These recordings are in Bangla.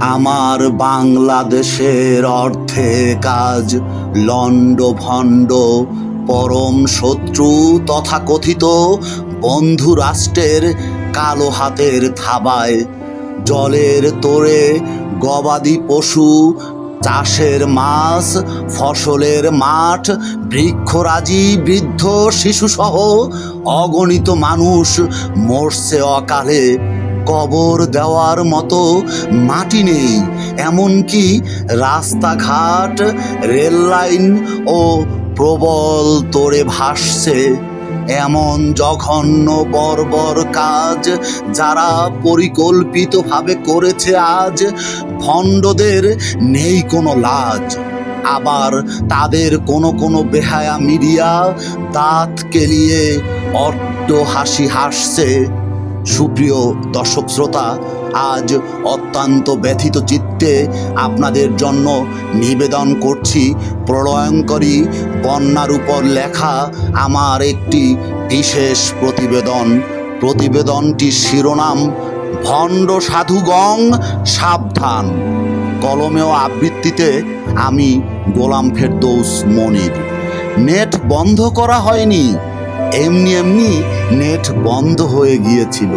আমার বাংলাদেশের অর্থে কাজ, লণ্ড ভণ্ড, পরম শত্রু তথা কথিত, বন্ধু রাষ্ট্রের কালো হাতের থাবায়, জলের তোরে গবাদি পশু, চাষের মাছ, ফসলের মাঠ, বৃক্ষরাজি, বৃদ্ধ, শিশুসহ অগণিত মানুষ মরছে অকালে। কবর দেওয়ার মতো মাটি নেই, এমনকি রাস্তাঘাট, রেল লাইন ও প্রবল তোড়ে ভাসছে। এমন জঘন্য, বর্বর কাজ যারা পরিকল্পিতভাবে করেছে আজ, ভণ্ডদের নেই কোনো লাজ। আবার তাদের কোনো কোনো বেহায়া মিডিয়া দাঁত কেলিয়ে অট্ট হাসি হাসছে। সুপ্রিয় দর্শক শ্রোতা, আজ অত্যন্ত ব্যথিত চিত্তে আপনাদের জন্য নিবেদন করছি প্রলয়ঙ্করী বন্যার উপর লেখা আমার একটি বিশেষ প্রতিবেদন। প্রতিবেদনটির শিরোনাম, ভণ্ড সাধুগং সাবধান। কলমে ও আবৃত্তিতে আমি গোলাম ফেরদৌস মনির। নেট বন্ধ করা হয়নি। এমনি এমনি নেট বন্ধ হয়ে গিয়েছিল।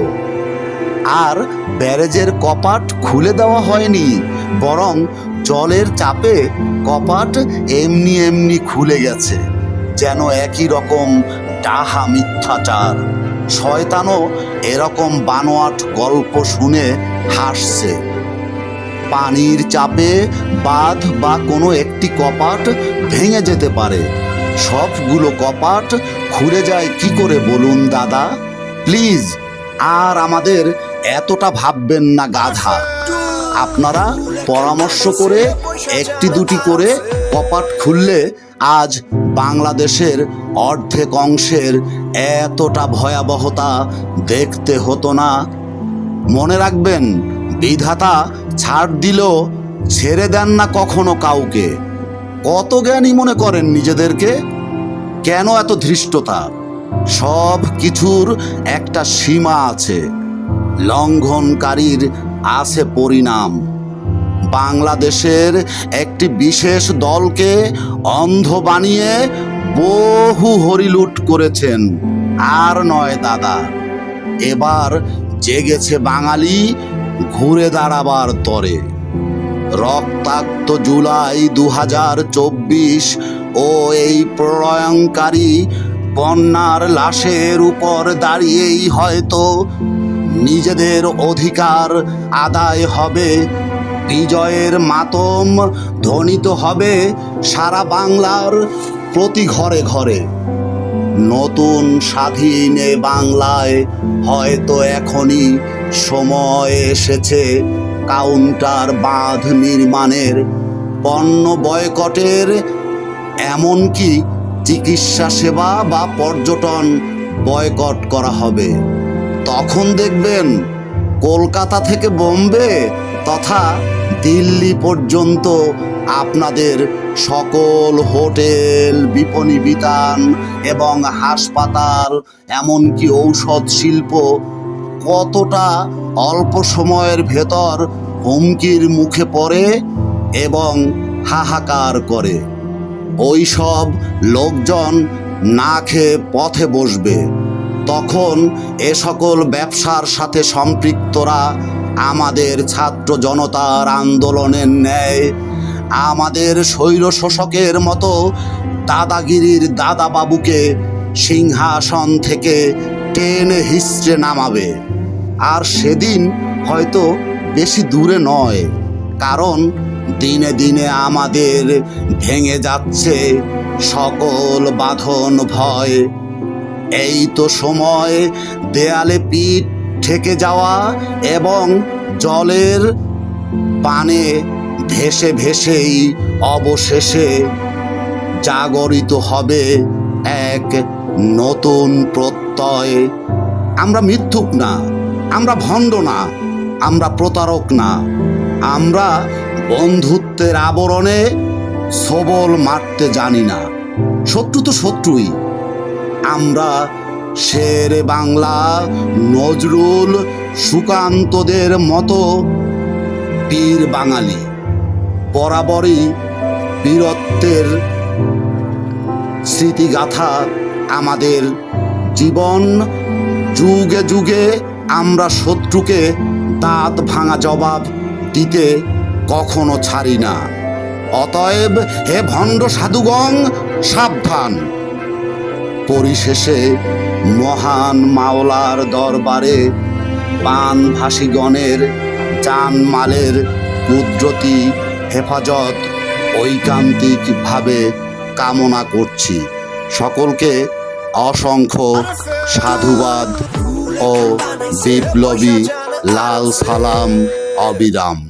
আর ব্যারেজের কপাট খুলে দেওয়া হয়নি, বরং জলের চাপে কপাট এমনি এমনি খুলে গেছে, যেন একই রকম ডাহা মিথ্যাচার। শয়তানও এরকম বানোয়াট গল্প শুনে হাসছে। পানির চাপে বাঁধ বা কোনো একটি কপাট ভেঙে যেতে পারে। সবগুলো কপাট খুলে যায় কি করে বলুন দাদা? প্লিজ, আর আমাদের এতটা ভাববেন না গাধা। আপনারা পরামর্শ করে একটি দুটি করে কপাট খুললে আজ বাংলাদেশের অর্ধেক অংশের এতটা ভয়াবহতা দেখতে হতো না। মনে রাখবেন, বিধাতা ছাড় দিলেও ছেড়ে দেন না কখনো কাউকে। কত জ্ঞানী মনে করেন নিজেদেরকে? কেন এত ধৃষ্টতা? সব কিছুর একটা সীমা আছে। লঙ্ঘনকারীর আছে পরিণাম। বাংলাদেশের একটি বিশেষ দলকে অন্ধ বানিয়ে বহু হরিলুট করেছেন। আর নয় দাদা, এবার জেগেছে বাঙালি ঘুরে দাঁড়াবার তরে। রক্তাক্ত জুলাই দু হাজার চব্বিশ ও এই প্রলয়ঙ্কারী বন্যার লাশের উপর দাঁড়িয়েই হয়তো নিজেদের অধিকার আদায় হবে। বিজয়ের মাতম ধ্বনিত হবে সারা বাংলার প্রতি ঘরে ঘরে। নতুন স্বাধীন বাংলায় হয়তো এখনই সময় এসেছে কাউন্টার বাঁধ নির্মাণের, পণ্য বয়কটের, এমনকি চিকিৎসা সেবা বা পর্যটন বয়কট করা হবে। তখন দেখবেন কলকাতা থেকে বোম্বে তথা দিল্লি পর্যন্ত আপনাদের সকল হোটেল, বিপণী বিতান এবং হাসপাতাল, এমনকি ঔষধ শিল্প কতটা অল্প সময়ের ভেতর হুমকির মুখে পড়ে এবং হাহাকার করে। ওই সব লোকজন না খেয়ে পথে বসবে। তখন এ সকল ব্যবসার সাথে সম্পৃক্তরা আমাদের ছাত্র জনতার আন্দোলনের ন্যায় আমাদের স্বৈর শোষকের মতো দাদাগিরির দাদা বাবুকে সিংহাসন থেকে টেনে হিস্ট্রে নামাবে। আর সেদিন হয়তো বেশি দূরে নয়, কারণ দিনে দিনে আমাদের ভেঙে যাচ্ছে সকল বাঁধন ভয়। এই তো সময় দেয়ালে পিঠ ঠেকে যাওয়া এবং জলের পানে ভেসে ভেসেই অবশেষে জাগরিত হবে এক নতুন প্রত্যয়। আমরা মিথ্যুক না। আমরা ভণ্ড না, আমরা প্রতারক না। আমরা বন্ধুত্বের আবরণে সবল মারতে জানি না। শত্রু তো শত্রুই। আমরা শের বাংলা, নজরুল, সুকান্তদের মতো বীর বাঙালি, বরাবরই বীরত্বের স্মৃতিগাথা আমাদের জীবন যুগে যুগে আমরা শত্রুকে দাঁত ভাঙা জবাব দিতে কখনো ছাড়ি না। অতএব হে ভণ্ড সাধুগণ, সাবধান। পরিশেষে মহান মাওলার দরবারে পানভাসীগণের জানমালের কুদরতি হেফাজত ঐকান্তিকভাবে কামনা করছি। সকলকে অসংখ্য সাধুবাদ। ও বিপ্লবী লাল সালাম অবিরাম।